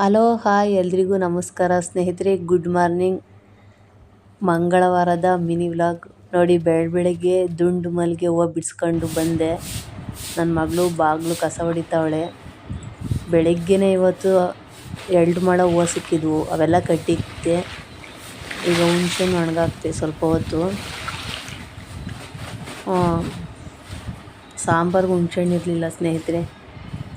Hello, hi. ಎಲ್ರಿಗೂ ನಮಸ್ಕಾರ. ಸ್ನೇಹಿತರೆ, ಗುಡ್ ಮಾರ್ನಿಂಗ್. ಮಂಗಳವಾರದ ಮಿನಿ ವ್ಲಾಗ್. ನೋಡಿ ಬೆಳ ಬೆಳಗ್ಗೆ ದುಂಡು ಮಲ್ಲಿಗೆ ಹೂವು ಬಿಡಿಸ್ಕೊಂಡು ಬಂದೆ. ನನ್ನ ಮಗಳು ಬಾಗಿಲು ಕಸ ಹೊಡಿತಾವಳೆ. ಬೆಳಗ್ಗೆನೇ ಇವತ್ತು ಎರಡು ಮೊಳ ಹೂವು ಸಿಕ್ಕಿದ್ವು. ಅವೆಲ್ಲ ಕಟ್ಟಿಕ್ತೆ ಈಗ ಹುಣ್ಸೆ ಒಣಗಾಕ್ತೆ ಸ್ವಲ್ಪ ಹೊತ್ತು. ಸಾಂಬಾರ್ಗೆ ಹುಣ್ಸೆಹಣ್ಣು ಇರಲಿಲ್ಲ ಸ್ನೇಹಿತರೆ.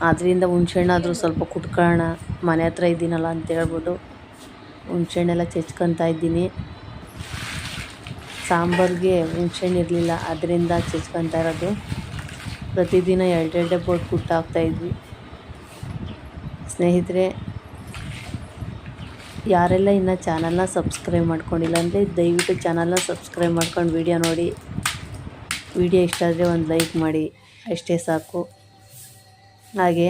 ಅದರಿಂದ ಹುಣ್ಸೆಹಣ್ಣಾದರೂ ಸ್ವಲ್ಪ ಕುಟ್ಕೊಳ್ಳೋಣ ಮನೆ ಹತ್ರ ಇದ್ದೀನಲ್ಲ ಅಂತ ಹೇಳ್ಬಿಟ್ಟು ಹುಣ್ಸೆಹಣ್ಣೆಲ್ಲ ಚಚ್ಕೊತಾ ಇದ್ದೀನಿ. ಸಾಂಬಾರಿಗೆ ಹುಣ್ಸೆಹಣ್ಣು ಇರಲಿಲ್ಲ, ಅದರಿಂದ ಚಚ್ಕೊತಾ ಇರೋದು. ಪ್ರತಿದಿನ ಎರಡೆರಡೇ ಬೋಟ್ ಕುಟ್ಟು ಹಾಕ್ತಾಯಿದ್ವಿ ಸ್ನೇಹಿತರೆ, ಯಾರೆಲ್ಲ ಇನ್ನು ಚಾನಲ್ನ ಸಬ್ಸ್ಕ್ರೈಬ್ ಮಾಡ್ಕೊಂಡಿಲ್ಲ ಅಂದರೆ ದಯವಿಟ್ಟು ಚಾನಲ್ನ ಸಬ್ಸ್ಕ್ರೈಬ್ ಮಾಡ್ಕೊಂಡು ವಿಡಿಯೋ ನೋಡಿ. ವಿಡಿಯೋ ಇಷ್ಟ ಆದರೆ ಒಂದು ಲೈಕ್ ಮಾಡಿ, ಅಷ್ಟೇ ಸಾಕು. ಹಾಗೆ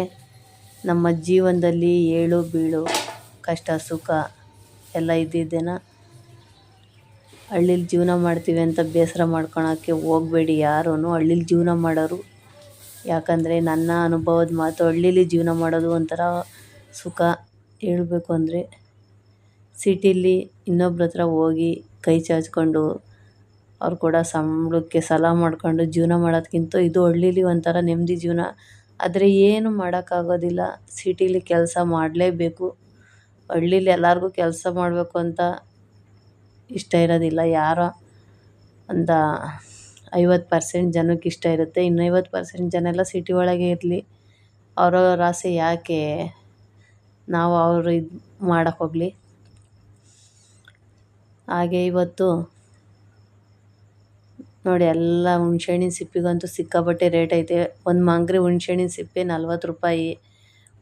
ನಮ್ಮ ಜೀವನದಲ್ಲಿ ಏಳು ಬೀಳು, ಕಷ್ಟ, ಸುಖ ಎಲ್ಲ ಇದ್ದಿದ್ದೇನ. ಹಳ್ಳಿಲಿ ಜೀವನ ಮಾಡ್ತೀವಿ ಅಂತ ಬೇಸರ ಮಾಡ್ಕೊಳಕ್ಕೆ ಹೋಗಬೇಡಿ ಯಾರೂ ಹಳ್ಳಿಲಿ ಜೀವನ ಮಾಡೋರು. ಯಾಕಂದರೆ ನನ್ನ ಅನುಭವದ ಮಾತು ಹಳ್ಳೀಲಿ ಜೀವನ ಮಾಡೋದು ಒಂಥರ ಸುಖ ಹೇಳಬೇಕು ಅಂದರೆ ಸಿಟಿಲಿ ಇನ್ನೊಬ್ರ ಹತ್ರ ಹೋಗಿ ಕೈ ಚಾಚ್ಕೊಂಡು ಅವ್ರು ಕೂಡ ಸಂಬಳಕ್ಕೆ ಸಲ ಮಾಡ್ಕೊಂಡು ಜೀವನ ಮಾಡೋದ್ಕಿಂತ ಇದು ಹಳ್ಳೀಲಿ ಒಂಥರ ನೆಮ್ಮದಿ ಜೀವನ. ಆದರೆ ಏನು ಮಾಡೋಕ್ಕಾಗೋದಿಲ್ಲ. ಸಿಟಿಲಿ ಕೆಲಸ ಮಾಡಲೇಬೇಕು. ಹಳ್ಳೀಲಿ ಎಲ್ಲರಿಗೂ ಕೆಲಸ ಮಾಡಬೇಕು ಅಂತ ಇಷ್ಟ ಇರೋದಿಲ್ಲ ಯಾರೋ. ಒಂದು ಐವತ್ತು ಪರ್ಸೆಂಟ್ ಜನಕ್ಕೆ ಇಷ್ಟ ಇರುತ್ತೆ. ಇನ್ನು ಐವತ್ತು ಪರ್ಸೆಂಟ್ ಜನ ಎಲ್ಲ ಸಿಟಿ ಒಳಗೆ ಇರಲಿ. ಅವ್ರವ್ರ ಆಸೆ ಯಾಕೆ? ನಾವು ಅವರು ಇದು ಮಾಡೋಕ್ಕೋಗ್ಲಿ ಹಾಗೆ ಇವತ್ತು ನೋಡಿ, ಎಲ್ಲ ಹುಣ್ಸೆಹಣ್ಣಿನ ಸಿಪ್ಪಿಗಂತೂ ಸಿಕ್ಕಾಪಟ್ಟೆ ರೇಟ್ ಐತೆ. ಒಂದು ಮಂಗ್ರಿ ಹುಣ್ಸೆಹಣ್ಣಿನ ಸಿಪ್ಪೆ ನಲ್ವತ್ತು ರೂಪಾಯಿ.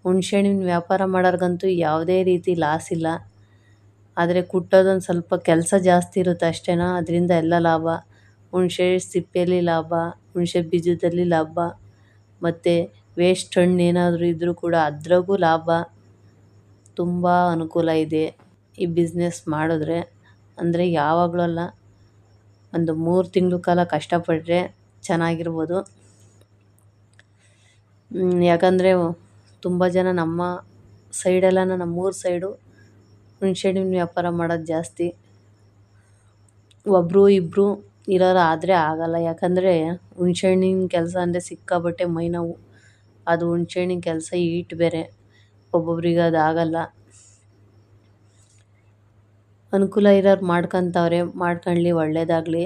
ಹುಣ್ಸೆಹಣ್ಣಿನ ವ್ಯಾಪಾರ ಮಾಡೋರ್ಗಂತೂ ಯಾವುದೇ ರೀತಿ ಲಾಸ್ ಇಲ್ಲ. ಆದರೆ ಕುಟ್ಟೋದೊಂದು ಸ್ವಲ್ಪ ಕೆಲಸ ಜಾಸ್ತಿ ಇರುತ್ತೆ ಅಷ್ಟೇನಾ? ಅದರಿಂದ ಎಲ್ಲ ಲಾಭ. ಹುಣಸೆ ಸಿಪ್ಪೆಯಲ್ಲಿ ಲಾಭ, ಹುಣಸೆ ಬೀಜದಲ್ಲಿ ಲಾಭ, ಮತ್ತು ವೇಸ್ಟ್ ಹಣ್ಣು ಏನಾದರೂ ಇದ್ದರೂ ಕೂಡ ಅದ್ರಾಗೂ ಲಾಭ. ತುಂಬ ಅನುಕೂಲ ಇದೆ ಈ ಬಿಸ್ನೆಸ್ ಮಾಡಿದ್ರೆ. ಅಂದರೆ ಯಾವಾಗಲೂ ಅಲ್ಲ ಒಂದು ಮೂರು ತಿಂಗಳು ಕಾಲ ಕಷ್ಟಪಟ್ಟರೆ ಚೆನ್ನಾಗಿರ್ಬೋದು. ಯಾಕಂದರೆ ತುಂಬ ಜನ ನಮ್ಮ ಸೈಡೆಲ್ಲ ನಮ್ಮೂರ ಸೈಡು ಹುಣ್ಸೆಹಣ್ಣಿನ ವ್ಯಾಪಾರ ಮಾಡೋದು ಜಾಸ್ತಿ. ಒಬ್ಬರು ಇಬ್ಬರು ಇರೋರು ಆದರೆ ಆಗೋಲ್ಲ. ಯಾಕಂದರೆ ಹುಣ್ಸೆಹಣ್ಣಿನ ಕೆಲಸ ಅಂದರೆ ಸಿಕ್ಕಾಪಟ್ಟೆ ಮೈ ನೋವು. ಅದು ಹುಣ್ಸೆಹಣ್ಣಿನ ಕೆಲಸ ಈಟ್ ಬೇರೆ. ಒಬ್ಬೊಬ್ರಿಗೆ ಅದು ಆಗೋಲ್ಲ. ಅನುಕೂಲ ಇರೋರು ಮಾಡ್ಕೊಂತವ್ರೆ, ಮಾಡ್ಕೊಳ್ಳಿ ಒಳ್ಳೆಯದಾಗ್ಲಿ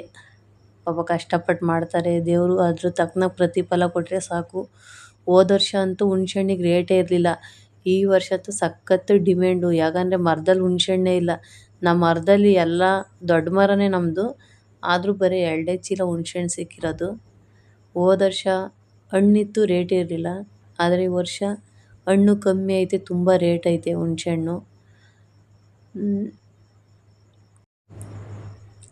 ಪಾಪ ಕಷ್ಟಪಟ್ಟು ಮಾಡ್ತಾರೆ. ದೇವರು ಅದ್ರ ತಕ್ಕನ ಪ್ರತಿಫಲ ಕೊಟ್ಟರೆ ಸಾಕು. ಹೋದ ವರ್ಷ ಅಂತೂ ಹುಣ್ಸೆಹಣ್ಣಿಗೆ ರೇಟೇ ಇರಲಿಲ್ಲ. ಈ ವರ್ಷ ಅಂತೂ ಸಖತ್ತು ಡಿಮ್ಯಾಂಡು. ಯಾಕಂದರೆ ಮರದಲ್ಲಿ ಹುಣ್ಸೆಹಣ್ಣೇ ಇಲ್ಲ. ನಮ್ಮ ಮರದಲ್ಲಿ ಎಲ್ಲ ದೊಡ್ಡ ಮರನೇ ನಮ್ಮದು ಆದರೂ ಬರೀ ಎರಡೇ ಚೀಲ ಹುಣ್ಸೆಹಣ್ಣು ಸಿಕ್ಕಿರೋದು. ಹೋದ ವರ್ಷ ಹಣ್ಣಿತ್ತು ರೇಟ್ ಇರಲಿಲ್ಲ. ಆದರೆ ಈ ವರ್ಷ ಹಣ್ಣು ಕಮ್ಮಿ ಐತೆ, ತುಂಬ ರೇಟ್ ಐತೆ ಹುಣ್ಸೆಹಣ್ಣು.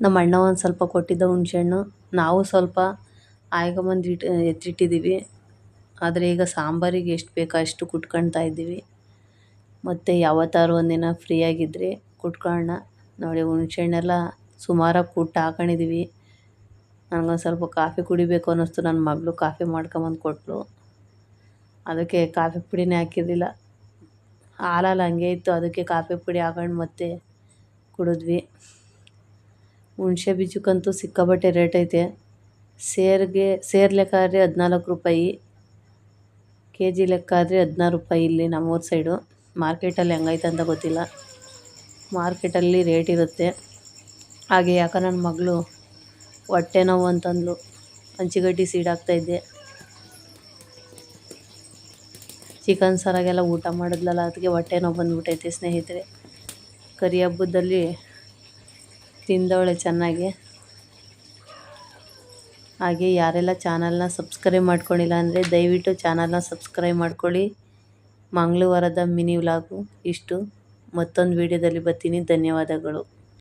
ನಮ್ಮ ಅಣ್ಣ ಒಂದು ಸ್ವಲ್ಪ ಕೊಟ್ಟಿದ್ದ ಹುಣ್ಸೆಹಣ್ಣು. ನಾವು ಸ್ವಲ್ಪ ಆಯ್ಕೊಂಬಂದು ಇಟ್ಟು ಎತ್ತಿಟ್ಟಿದ್ದೀವಿ. ಆದರೆ ಈಗ ಸಾಂಬಾರಿಗೆ ಎಷ್ಟು ಬೇಕೋ ಅಷ್ಟು ಕುಟ್ಕೊಳ್ತಾ ಇದ್ದೀವಿ. ಮತ್ತು ಯಾವತ್ತಾದ್ರು ಒಂದಿನ ಫ್ರೀಯಾಗಿದ್ದರೆ ಕುಟ್ಕೊಳ್ಳೋಣ. ನೋಡಿ ಹುಣ್ಸೆಹಣ್ಣೆಲ್ಲ ಸುಮಾರಾಗಿ ಕುಟ್ಟು ಹಾಕೊಂಡಿದ್ದೀವಿ. ನನಗೊಂದು ಸ್ವಲ್ಪ ಕಾಫಿ ಕುಡಿಬೇಕು ಅನ್ನಿಸ್ತು. ನನ್ನ ಮಗಳು ಕಾಫಿ ಮಾಡ್ಕೊಂಬಂದು ಕೊಟ್ಟಳು ಅದಕ್ಕೆ ಕಾಫಿ ಪುಡಿನೇ ಹಾಕಿರಲಿಲ್ಲ. ಹಾಲಲ್ಲಿ ಹಂಗೆ ಇತ್ತು. ಅದಕ್ಕೆ ಕಾಫಿ ಪುಡಿ ಹಾಕೊಂಡು ಮತ್ತೆ ಕುಡಿದ್ವಿ. ಹುಣ್ಸೆ ಬೀಜಕ್ಕಂತೂ ಸಿಕ್ಕಾಪಟ್ಟೆ ರೇಟ್ ಐತೆ. ಸೇರಿಗೆ, ಸೇರು ಲೆಕ್ಕ ಆದರೆ ಹದಿನಾಲ್ಕು ರೂಪಾಯಿ ಕೆ ಜಿ ಲೆಕ್ಕ ಆದರೆ ಹದಿನಾರು ರೂಪಾಯಿ ಇಲ್ಲಿ ನಮ್ಮೂರ ಸೈಡು. ಮಾರ್ಕೆಟಲ್ಲಿ ಹೆಂಗೈತೆ ಅಂತ ಗೊತ್ತಿಲ್ಲ. ಮಾರ್ಕೆಟಲ್ಲಿ ರೇಟ್ ಇರುತ್ತೆ. ಹಾಗೆ ಯಾಕೆ ನನ್ನ ಮಗಳು ಹೊಟ್ಟೆ ನೋವು ಅಂತಂದ್ಲು. ಹಂಚಿಗಡ್ಡಿ ಸೀಡಾಗ್ತಾಯಿದ್ದೆ ಚಿಕನ್ ಸಾರಾಗೆಲ್ಲ ಊಟ ಮಾಡಿದ್ಲಲ್ಲ, ಅದಕ್ಕೆ ಹೊಟ್ಟೆ ನೋವು ಬಂದುಬಿಟ್ಟೈತೆ ಸ್ನೇಹಿತರೆ. ಕರಿ ಹಬ್ಬದಲ್ಲಿ ತಿಂದವಳೆ ಚೆನ್ನಾಗಿ. ಹಾಗೆ ಯಾರೆಲ್ಲ ಚಾನಲ್ನ ಸಬ್ಸ್ಕ್ರೈಬ್ ಮಾಡ್ಕೊಂಡಿಲ್ಲ ಅಂದರೆ ದಯವಿಟ್ಟು ಚಾನಲ್ನ ಸಬ್ಸ್ಕ್ರೈಬ್ ಮಾಡ್ಕೊಳ್ಳಿ. ಮಂಗಳವಾರದ ಮಿನಿ ವ್ಲಾಗು ಇಷ್ಟು. ಮತ್ತೊಂದು ವಿಡಿಯೋದಲ್ಲಿ ಬರ್ತೀನಿ. ಧನ್ಯವಾದಗಳು.